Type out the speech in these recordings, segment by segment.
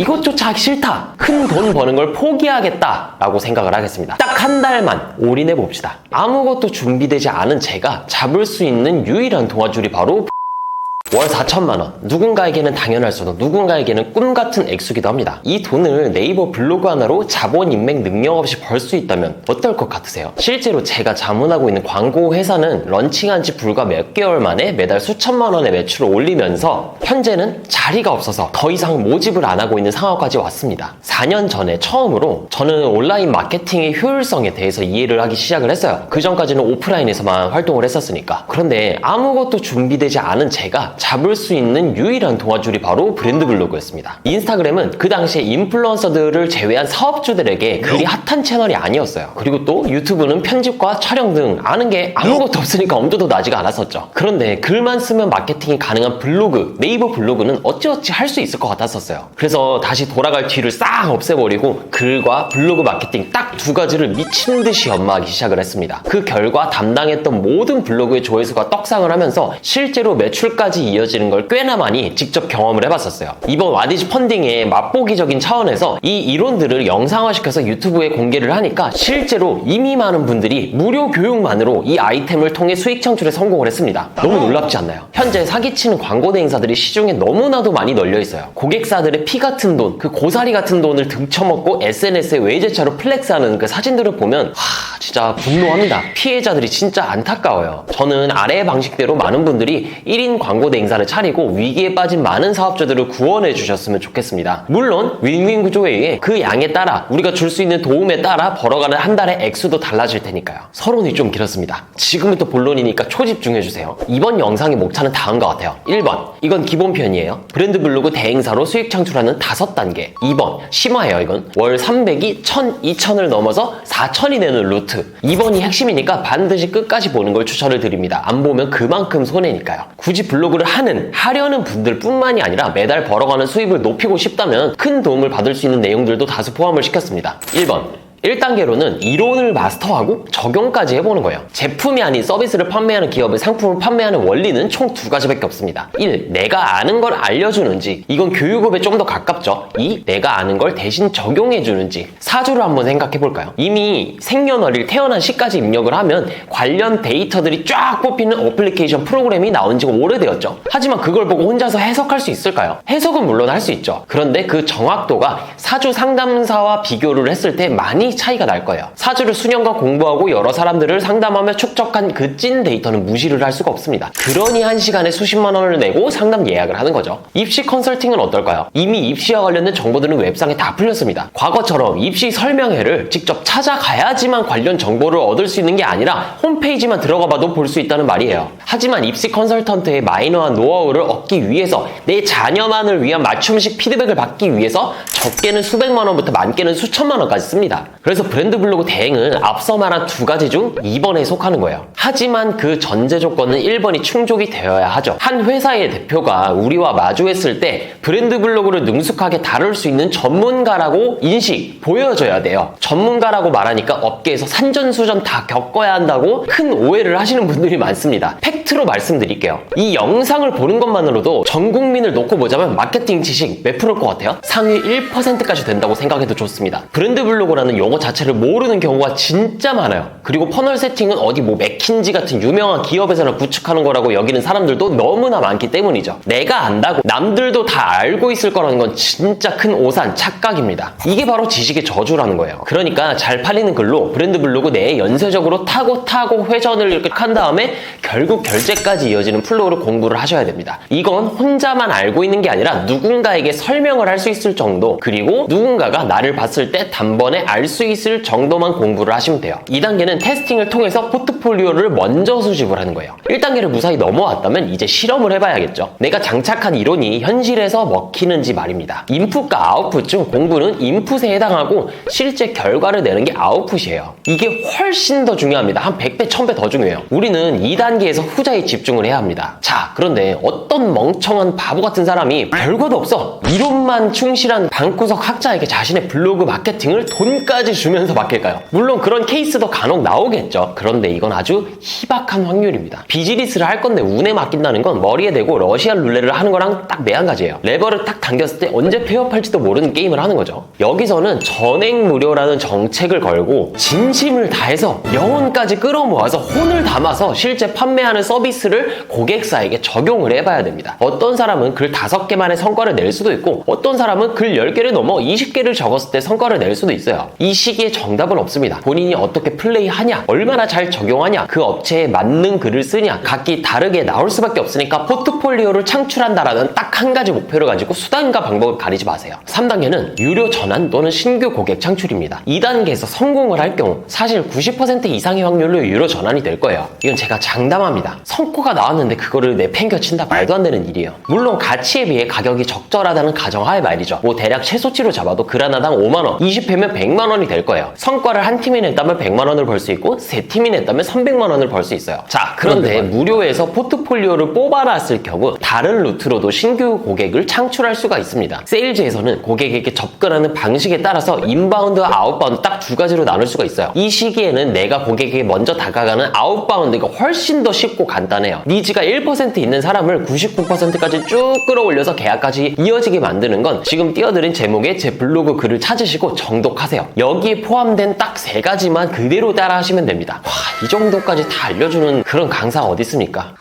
이것조차 하기 싫다. 큰 돈 버는 걸 포기하겠다. 라고 생각을 하겠습니다. 딱 한 달만 올인해 봅시다. 아무것도 준비되지 않은 제가 잡을 수 있는 유일한 동아줄이 바로 월 4천만 원. 누군가에게는 당연할 수도, 누군가에게는 꿈 같은 액수기도 합니다. 이 돈을 네이버 블로그 하나로 자본 인맥 능력 없이 벌 수 있다면 어떨 것 같으세요? 실제로 제가 자문하고 있는 광고 회사는 런칭한 지 불과 몇 개월 만에 매달 수천만 원의 매출을 올리면서 현재는 자리가 없어서 더 이상 모집을 안 하고 있는 상황까지 왔습니다. 4년 전에 처음으로 저는 온라인 마케팅의 효율성에 대해서 이해를 하기 시작을 했어요. 그 전까지는 오프라인에서만 활동을 했었으니까. 그런데 아무것도 준비되지 않은 제가 잡을 수 있는 유일한 동아줄이 바로 브랜드 블로그였습니다. 인스타그램은 그 당시에 인플루언서들을 제외한 사업주들에게 그리 핫한 채널이 아니었어요. 그리고 또 유튜브는 편집과 촬영 등 아는 게 아무것도 없으니까 엄두도 나지가 않았었죠. 그런데 글만 쓰면 마케팅이 가능한 블로그, 네이버 블로그는 어찌어찌 할 수 있을 것 같았었어요. 그래서 다시 돌아갈 뒤를 싹 없애버리고 글과 블로그 마케팅 딱 두 가지를 미친 듯이 연마하기 시작을 했습니다. 그 결과 담당했던 모든 블로그의 조회수가 떡상을 하면서 실제로 매출까지 이어지는 걸 꽤나 많이 직접 경험을 해봤었어요. 이번 와디즈 펀딩의 맛보기적인 차원에서 이 이론들을 영상화시켜서 유튜브에 공개를 하니까 실제로 이미 많은 분들이 무료 교육만으로 이 아이템을 통해 수익 창출에 성공을 했습니다. 너무 놀랍지 않나요? 현재 사기치는 광고 대행사들이 시중에 너무나도 많이 널려 있어요. 고객사들의 피 같은 돈, 그 고사리 같은 돈을 등쳐먹고 SNS에 외제차로 플렉스하는 그 사진들을 보면 하, 진짜 분노합니다. 피해자들이 진짜 안타까워요. 저는 아래의 방식대로 많은 분들이 1인 광고 대행 사를 차리고 위기에 빠진 많은 사업주들을 구원해 주셨으면 좋겠습니다. 물론 윈윈 구조에 의해 그 양에 따라 우리가 줄 수 있는 도움에 따라 벌어가는 한 달의 액수도 달라질 테니까요. 서론이 좀 길었습니다. 지금부터 본론이니까 초집중해 주세요. 이번 영상의 목차는 다음과 같아요. 1번 이건 기본 편이에요. 브랜드 블로그 대행사로 수익 창출하는 다섯 단계. 2번 심화예요 이건. 월 300이 1000, 2000을 넘어서 4000이 되는 루트. 2번이 핵심이니까 반드시 끝까지 보는 걸 추천을 드립니다. 안 보면 그만큼 손해니까요. 굳이 블로그를 하는, 하려는 분들 뿐만이 아니라 매달 벌어가는 수입을 높이고 싶다면 큰 도움을 받을 수 있는 내용들도 다수 포함을 시켰습니다. 1번. 1단계로는 이론을 마스터하고 적용까지 해보는 거예요. 제품이 아닌 서비스를 판매하는 기업의 상품을 판매하는 원리는 총 두 가지밖에 없습니다. 1. 내가 아는 걸 알려주는지. 이건 교육업에 좀 더 가깝죠. 2. 내가 아는 걸 대신 적용해주는지. 사주를 한번 생각해볼까요? 이미 생년월일 태어난 시까지 입력을 하면 관련 데이터들이 쫙 뽑히는 어플리케이션 프로그램이 나온 지가 오래되었죠. 하지만 그걸 보고 혼자서 해석할 수 있을까요? 해석은 물론 할 수 있죠. 그런데 그 정확도가 사주 상담사와 비교를 했을 때 많이 차이가 날 거예요. 사주를 수년간 공부하고 여러 사람들을 상담하며 축적한 그 찐 데이터는 무시를 할 수가 없습니다. 그러니 한 시간에 수십만 원을 내고 상담 예약을 하는 거죠. 입시 컨설팅은 어떨까요? 이미 입시와 관련된 정보들은 웹상에 다 풀렸습니다. 과거처럼 입시 설명회를 직접 찾아가야지만 관련 정보를 얻을 수 있는 게 아니라 홈페이지만 들어가 봐도 볼 수 있다는 말이에요. 하지만 입시 컨설턴트의 마이너한 노하우를 얻기 위해서 내 자녀만을 위한 맞춤식 피드백을 받기 위해서 적게는 수백만 원부터 많게는 수천만 원까지 씁니다. 그래서 브랜드 블로그 대행은 앞서 말한 두 가지 중 2번에 속하는 거예요. 하지만 그 전제 조건은 1번이 충족이 되어야 하죠. 한 회사의 대표가 우리와 마주했을 때 브랜드 블로그를 능숙하게 다룰 수 있는 전문가라고 인식, 보여줘야 돼요. 전문가라고 말하니까 업계에서 산전수전 다 겪어야 한다고 큰 오해를 하시는 분들이 많습니다. 팩트로 말씀드릴게요. 이 영상을 보는 것만으로도 전 국민을 놓고 보자면 마케팅 지식 몇 프로일 것 같아요? 상위 1%까지 된다고 생각해도 좋습니다. 브랜드 블로그라는 용어 자체를 모르는 경우가 진짜 많아요. 그리고 퍼널 세팅은 어디 뭐 맥킨지 같은 유명한 기업에서나 구축하는 거라고 여기는 사람들도 너무나 많기 때문이죠. 내가 안다고 남들도 다 알고 있을 거라는 건 진짜 큰 오산, 착각입니다. 이게 바로 지식의 저주라는 거예요. 그러니까 잘 팔리는 글로 브랜드 블로그 내에 연쇄적으로 타고 타고 회전을 이렇게 한 다음에 결국 결제까지 이어지는 플로우를 공부를 하셔야 됩니다. 이건 혼자만 알고 있는 게 아니라 누군가에게 설명을 할 수 있을 정도 그리고 누군가가 나를 봤을 때 단번에 알수 있을 정도만 공부를 하시면 돼요. 2단계는 테스팅을 통해서 포트폴리오를 먼저 수집을 하는 거예요. 1단계를 무사히 넘어왔다면 이제 실험을 해봐야겠죠. 내가 장착한 이론이 현실에서 먹히는지 말입니다. 인풋과 아웃풋 중 공부는 인풋에 해당하고 실제 결과를 내는 게 아웃풋이에요. 이게 훨씬 더 중요합니다. 한 100배, 1000배 더 중요해요. 우리는 2단계에서 후자에 집중을 해야 합니다. 자, 그런데 어떤 멍청한 바보 같은 사람이 별것도 없어. 이론만 충실한 방구석 학자에게 자신의 블로그 마케팅을 돈까지 주면서 맡길까요? 물론 그런 케이스도 간혹 나오겠죠. 그런데 이건 아주 희박한 확률입니다. 비즈니스를 할 건데 운에 맡긴다는 건 머리에 대고 러시안 룰렛을 하는 거랑 딱 매한 가지예요. 레버를 딱 당겼을 때 언제 폐업할지도 모르는 게임을 하는 거죠. 여기서는 전액 무료라는 정책을 걸고 진심을 다해서 영혼까지 끌어모아서 혼을 담아서 실제 판매하는 서비스를 고객사에게 적용을 해봐야 됩니다. 어떤 사람은 글 5개만의 성과를 낼 수도 있고 어떤 사람은 글 10개를 넘어 20개를 적었을 때 성과를 낼 수도 있어요. 이 시기에 정답은 없습니다. 본인이 어떻게 플레이하냐, 얼마나 잘 적용하냐, 그 업체에 맞는 글을 쓰냐, 각기 다르게 나올 수밖에 없으니까 포트폴리오를 창출한다라는 딱 한 가지 목표를 가지고 수단과 방법을 가리지 마세요. 3단계는 유료 전환 또는 신규 고객 창출입니다. 2단계에서 성공을 할 경우 사실 90% 이상의 확률로 유료 전환이 될 거예요. 이건 제가 장담합니다. 성과가 나왔는데 그거를 내팽겨친다 말도 안 되는 일이에요. 물론 가치에 비해 가격이 적절하다는 가정하에 말이죠. 뭐 대략 최소치로 잡아도 글 하나당 5만 원, 20회면 100만 원이 될 거예요. 성과를 한 팀이 냈다면 100만 원을 벌 수 있고 세 팀이 냈다면 300만 원을 벌 수 있어요. 자, 그런데 무료에서 포트폴리오를 뽑아놨을 경우 다른 루트로도 신규 고객을 창출할 수가 있습니다. 세일즈에서는 고객에게 접근하는 방식에 따라서 인바운드와 아웃바운드 딱 두 가지로 나눌 수가 있어요. 이 시기에는 내가 고객에게 먼저 다가가는 아웃바운드가 훨씬 더 쉽고 간단해요. 니즈가 1% 있는 사람을 99%까지 쭉 끌어올려서 계약까지 이어지게 만드는 건 지금 띄워드린 제목에 제 블로그 글을 찾으시고 정독하세요. 여기 에 포함된 딱 세 가지만 그대로 따라 하시면 됩니다. 와, 이 정도까지 다 알려주는 그런 강사가 어디 있습니까?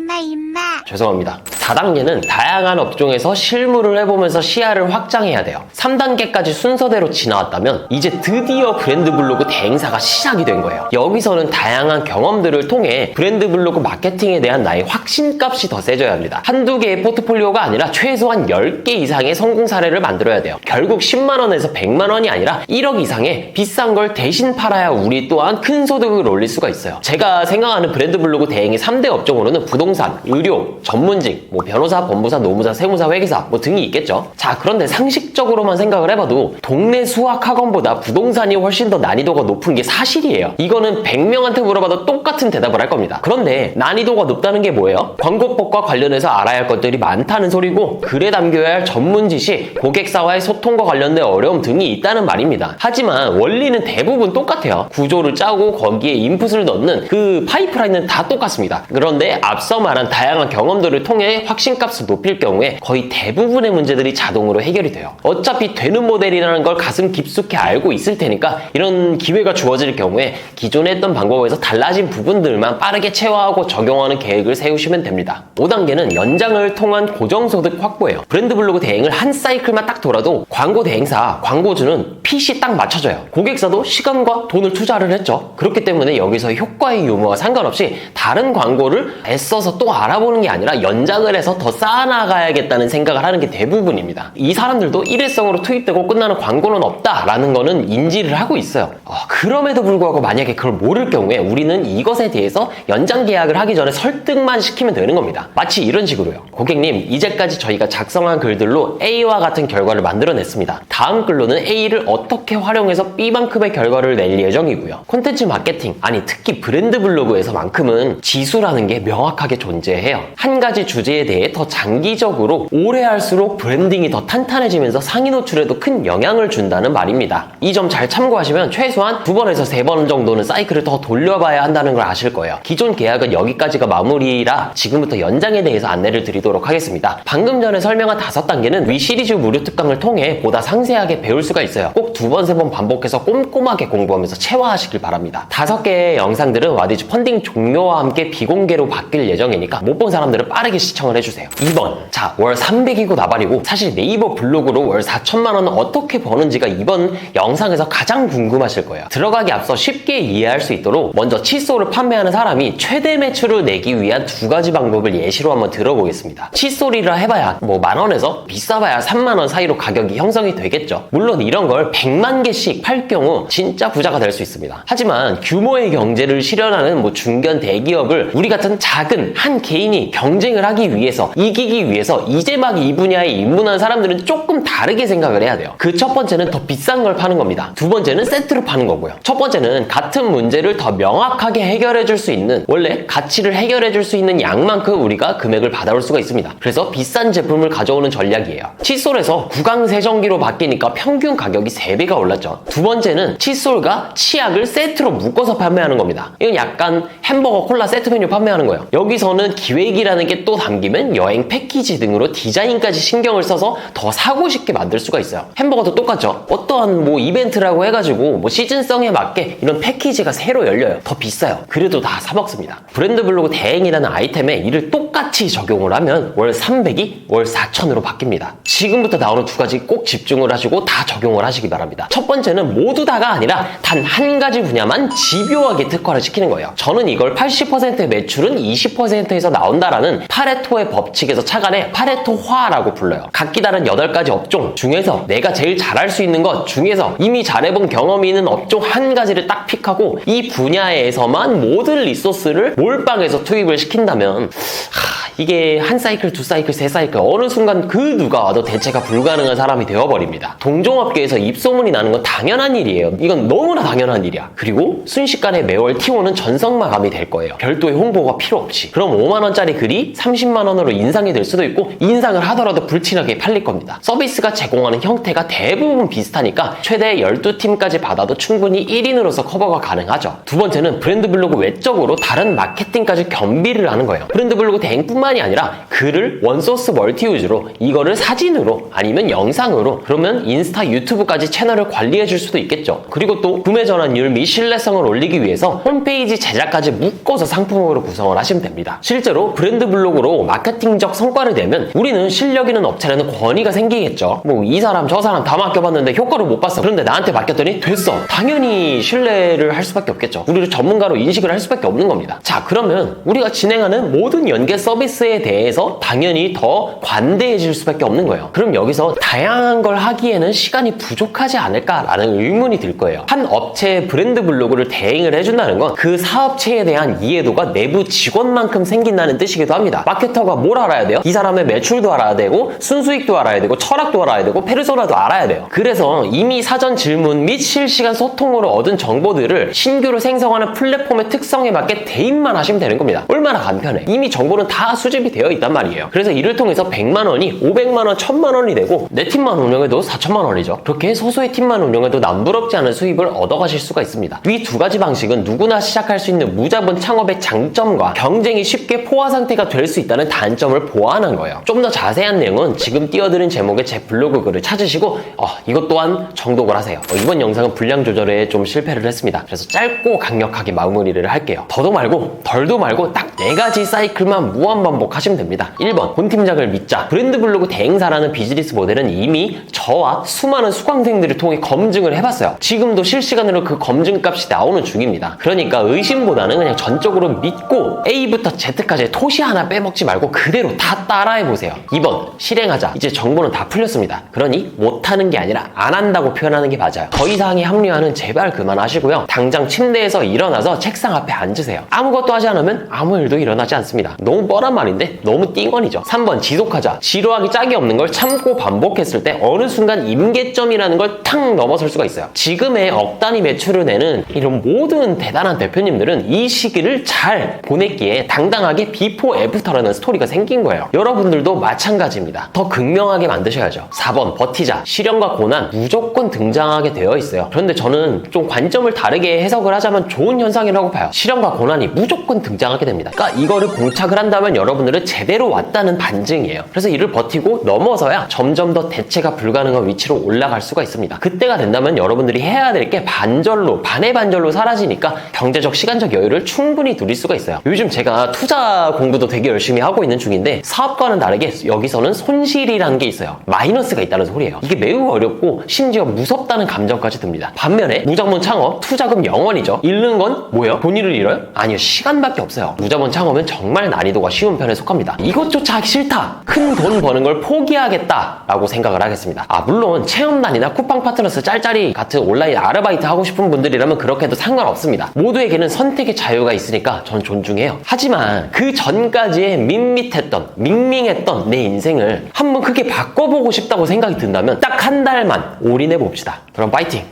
헛소리 하지 마, 임마. 죄송합니다. 4단계는 다양한 업종에서 실무를 해보면서 시야를 확장해야 돼요. 3단계까지 순서대로 지나왔다면 이제 드디어 브랜드 블로그 대행사가 시작이 된 거예요. 여기서는 다양한 경험들을 통해 브랜드 블로그 마케팅에 대한 나의 확신값이 더 세져야 합니다. 한두 개의 포트폴리오가 아니라 최소한 10개 이상의 성공 사례를 만들어야 돼요. 결국 10만원에서 100만원이 아니라 1억 이상의 비싼 걸 대신 팔아야 우리 또한 큰 소득을 올릴 수가 있어요. 제가 생각하는 브랜드 블로그 대행의 3대 업종으로는 부동 산, 의료, 전문직, 뭐 변호사, 법무사, 노무사, 세무사, 회계사 뭐 등이 있겠죠. 자, 그런데 상식적으로만 생각을 해봐도 동네 수학 학원보다 부동산이 훨씬 더 난이도가 높은 게 사실이에요. 이거는 100명한테 물어봐도 똑같은 대답을 할 겁니다. 그런데 난이도가 높다는 게 뭐예요? 광고법과 관련해서 알아야 할 것들이 많다는 소리고 글에 담겨야 할 전문 지식, 고객사와의 소통과 관련된 어려움 등이 있다는 말입니다. 하지만 원리는 대부분 똑같아요. 구조를 짜고 거기에 인풋을 넣는 그 파이프라인은 다 똑같습니다. 그런데 앞서 말한 다양한 경험들을 통해 확신값을 높일 경우에 거의 대부분의 문제들이 자동으로 해결이 돼요. 어차피 되는 모델이라는 걸 가슴 깊숙이 알고 있을 테니까 이런 기회가 주어질 경우에 기존에 했던 방법에서 달라진 부분들만 빠르게 체화하고 적용하는 계획을 세우시면 됩니다. 5단계는 연장을 통한 고정소득 확보예요. 브랜드 블로그 대행을 한 사이클만 딱 돌아도 광고 대행사, 광고주는 핏이 딱 맞춰져요. 고객사도 시간과 돈을 투자를 했죠. 그렇기 때문에 여기서 효과의 유무와 상관없이 다른 광고를 애써서 또 알아보는 게 아니라 연장을 해서 더 쌓아나가야겠다는 생각을 하는 게 대부분입니다. 이 사람들도 일회성으로 투입되고 끝나는 광고는 없다라는 거는 인지를 하고 있어요. 어, 그럼에도 불구하고 만약에 그걸 모를 경우에 우리는 이것에 대해서 연장 계약을 하기 전에 설득만 시키면 되는 겁니다. 마치 이런 식으로요. 고객님, 이제까지 저희가 작성한 글들로 A와 같은 결과를 만들어냈습니다. 다음 글로는 A를 어떻게 활용해서 B만큼의 결과를 낼 예정이고요. 콘텐츠 마케팅, 아니 특히 브랜드 블로그에서만큼은 지수라는 게 명확하게 존재해요. 한 가지 주제에 대해 더 장기적으로 오래 할수록 브랜딩이 더 탄탄해지면서 상위 노출에도 큰 영향을 준다는 말입니다. 이 점 잘 참고하시면 최소한 두 번에서 세 번 정도는 사이클을 더 돌려봐야 한다는 걸 아실 거예요. 기존 계약은 여기까지가 마무리라 지금부터 연장에 대해서 안내를 드리도록 하겠습니다. 방금 전에 설명한 다섯 단계는 위 시리즈 무료 특강을 통해 보다 상세하게 배울 수가 있어요. 꼭두 번, 세 번 반복해서 꼼꼼하게 공부하면서 체화하시길 바랍니다. 다섯 개의 영상들은 와디즈 펀딩 종료와 함께 비공개로 바뀔 예정이니까 못 본 사람들은 빠르게 시청을 해주세요. 2번. 자, 월 300이고 나발이고 사실 네이버 블로그로 월 4천만 원은 어떻게 버는지가 이번 영상에서 가장 궁금하실 거예요. 들어가기 앞서 쉽게 이해할 수 있도록 먼저 칫솔을 판매하는 사람이 최대 매출을 내기 위한 두 가지 방법을 예시로 한번 들어보겠습니다. 칫솔이라 해봐야 뭐 만 원에서 비싸봐야 3만 원 사이로 가격이 형성이 되겠죠. 물론 이런 걸 100만 개씩 팔 경우 진짜 부자가 될 수 있습니다. 하지만 규모의 경제를 실현하는 뭐 중견 대기업을 우리 같은 작은 한 개인이 경쟁을 하기 위해서 이기기 위해서 이제 막 이 분야에 입문한 사람들은 조금 다르게 생각을 해야 돼요. 그 첫 번째는 더 비싼 걸 파는 겁니다. 두 번째는 세트로 파는 거고요. 첫 번째는 같은 문제를 더 명확하게 해결해 줄 수 있는 원래 가치를 해결해 줄 수 있는 양만큼 우리가 금액을 받아올 수가 있습니다. 그래서 비싼 제품을 가져오는 전략이에요. 칫솔에서 구강 세정기로 바뀌니까 평균 가격이 3 배가 올랐죠. 두 번째는 칫솔과 치약을 세트로 묶어서 판매하는 겁니다. 이건 약간 햄버거 콜라 세트 메뉴 판매하는 거예요. 여기서는 기획이라는 게 또 담기면 여행 패키지 등으로 디자인까지 신경을 써서 더 사고 싶게 만들 수가 있어요. 햄버거도 똑같죠. 어떠한 뭐 이벤트라고 해가지고 뭐 시즌성에 맞게 이런 패키지가 새로 열려요. 더 비싸요. 그래도 다 사먹습니다. 브랜드 블로그 대행이라는 아이템에 이를 똑 같이 적용을 하면 월 300이 월 4천으로 바뀝니다. 지금부터 나오는 두 가지 꼭 집중을 하시고 다 적용을 하시기 바랍니다. 첫 번째는 모두 다가 아니라 단 한 가지 분야만 집요하게 특화를 시키는 거예요. 저는 이걸 80%의 매출은 20%에서 나온다라는 파레토의 법칙에서 착안해 파레토화라고 불러요. 각기 다른 8가지 업종 중에서 내가 제일 잘할 수 있는 것 중에서 이미 잘해본 경험이 있는 업종 한 가지를 딱 픽하고 이 분야에서만 모든 리소스를 몰빵해서 투입을 시킨다면 하, 이게 한 사이클, 두 사이클, 세 사이클 어느 순간 그 누가 와도 대체가 불가능한 사람이 되어버립니다. 동종업계에서 입소문이 나는 건 당연한 일이에요. 이건 너무나 당연한 일이야. 그리고 순식간에 매월 T1은 전성 마감이 될 거예요. 별도의 홍보가 필요 없이. 그럼 5만원짜리 글이 30만원으로 인상이 될 수도 있고 인상을 하더라도 불티나게 팔릴 겁니다. 서비스가 제공하는 형태가 대부분 비슷하니까 최대 12팀까지 받아도 충분히 1인으로서 커버가 가능하죠. 두 번째는 브랜드 블로그 외적으로 다른 마케팅까지 겸비를 하는 거예요. 브랜드 블로그 대행 뿐만이 아니라 글을 원소스 멀티유즈로 이거를 사진으로 아니면 영상으로 그러면 인스타 유튜브까지 채널을 관리해 줄 수도 있겠죠. 그리고 또 구매 전환율 및 신뢰성을 올리기 위해서 홈페이지 제작까지 묶어서 상품으로 구성을 하시면 됩니다. 실제로 브랜드 블로그로 마케팅적 성과를 내면 우리는 실력 있는 업체라는 권위가 생기겠죠. 뭐 이 사람 저 사람 다 맡겨봤는데 효과를 못 봤어. 그런데 나한테 맡겼더니 됐어. 당연히 신뢰를 할 수밖에 없겠죠. 우리를 전문가로 인식을 할 수밖에 없는 겁니다. 자 그러면 우리가 진행하는 모든 연계 서비스에 대해서 당연히 더 관대해질 수밖에 없는 거예요. 그럼 여기서 다양한 걸 하기에는 시간이 부족하지 않을까라는 의문이 들 거예요. 한 업체의 브랜드 블로그를 대행을 해준다는 건 그 사업체에 대한 이해도가 내부 직원만큼 생긴다는 뜻이기도 합니다. 마케터가 뭘 알아야 돼요? 이 사람의 매출도 알아야 되고 순수익도 알아야 되고 철학도 알아야 되고 페르소나도 알아야 돼요. 그래서 이미 사전 질문 및 실시간 소통으로 얻은 정보들을 신규로 생성하는 플랫폼의 특성에 맞게 대입만 하시면 되는 겁니다. 얼마나 간편해. 이미 정보는 다 수집이 되어 있단 말이에요. 그래서 이를 통해서 100만 원이 500만 원, 1000만 원이 되고 내 팀만 운영해도 4천만 원이죠. 그렇게 소수의 팀만 운영해도 남부럽지 않은 수입을 얻어가실 수가 있습니다. 이 두 가지 방식은 누구나 시작할 수 있는 무자본 창업의 장점과 경쟁이 쉽게 포화 상태가 될 수 있다는 단점을 보완한 거예요. 좀 더 자세한 내용은 지금 띄워드린 제목의 제 블로그 글을 찾으시고 어, 이것 또한 정독을 하세요. 어, 이번 영상은 분량 조절에 좀 실패를 했습니다. 그래서 짧고 강력하게 마무리를 할게요. 더도 말고 덜도 말고 딱 네 가지 사이클만 무한 반복하시면 됩니다. 1번 본 팀장을 믿자. 브랜드 블로그 대행사라는 비즈니스 모델은 이미 저와 수많은 수강생들을 통해 검증을 해봤어요. 지금도 실시간으로 그 검증값이 나오는 중입니다. 그러니까 의심보다는 그냥 전적으로 믿고 A부터 Z까지 토시 하나 빼먹지 말고 그대로 다 따라해보세요. 2번 실행하자. 이제 정보는 다 풀렸습니다. 그러니 못하는 게 아니라 안 한다고 표현하는 게 맞아요. 더 이상의 합리화는 제발 그만하시고요. 당장 침대에서 일어나서 책상 앞에 앉으세요. 아무것도 하지 않으면 아무 일도 일어나지 않습니다. 너무 뻔한 말인데 너무 띵언이죠. 3번 지속하자. 지루하기 짝이 없는 걸 참고 반복했을 때 어느 순간 임계점이라는 걸 탁 넘어설 수가 있어요. 지금의 억 단위 매출을 내는 이런 모든 대단한 대표님들은 이 시기를 잘 보냈기에 당당하게 비포 애프터라는 스토리가 생긴 거예요. 여러분들도 마찬가지입니다. 더 극명하게 만드셔야죠. 4번 버티자. 시련과 고난 무조건 등장하게 되어 있어요. 그런데 저는 좀 관점을 다르게 해석을 하자면 좋은 현상이라고 봐요. 시련과 고난이 무조건 등장하게 됩니다. 그러니까 이거를 봉착을 한다 면 여러분들은 제대로 왔다는 반증이에요. 그래서 이를 버티고 넘어서야 점점 더 대체가 불가능한 위치로 올라갈 수가 있습니다. 그때가 된다면 여러분들이 해야 될 게 반절로, 반의 반절로 사라지니까 경제적, 시간적 여유를 충분히 누릴 수가 있어요. 요즘 제가 투자 공부도 되게 열심히 하고 있는 중인데 사업과는 다르게 여기서는 손실이라는 게 있어요. 마이너스가 있다는 소리예요. 이게 매우 어렵고 심지어 무섭다는 감정까지 듭니다. 반면에 무자본 창업, 투자금 0원이죠. 잃는 건 뭐예요? 돈을 잃어요? 아니요. 시간밖에 없어요. 무자본 창업은 정말 난이도가 쉬운 편에 속합니다. 이것조차 하기 싫다. 큰 돈 버는 걸 포기하겠다. 라고 생각을 하겠습니다. 아, 물론 체험단이나 쿠팡 파트너스 짤짤이 같은 온라인 아르바이트 하고 싶은 분들이라면 그렇게 해도 상관없습니다. 모두에게는 선택의 자유가 있으니까 전 존중해요. 하지만 그 전까지의 밋밋했던, 밍밍했던 내 인생을 한번 크게 바꿔보고 싶다고 생각이 든다면 딱 한 달만 올인해 봅시다. 그럼 파이팅!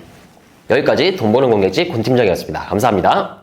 여기까지 돈 버는 공격지 권 팀장이었습니다. 감사합니다.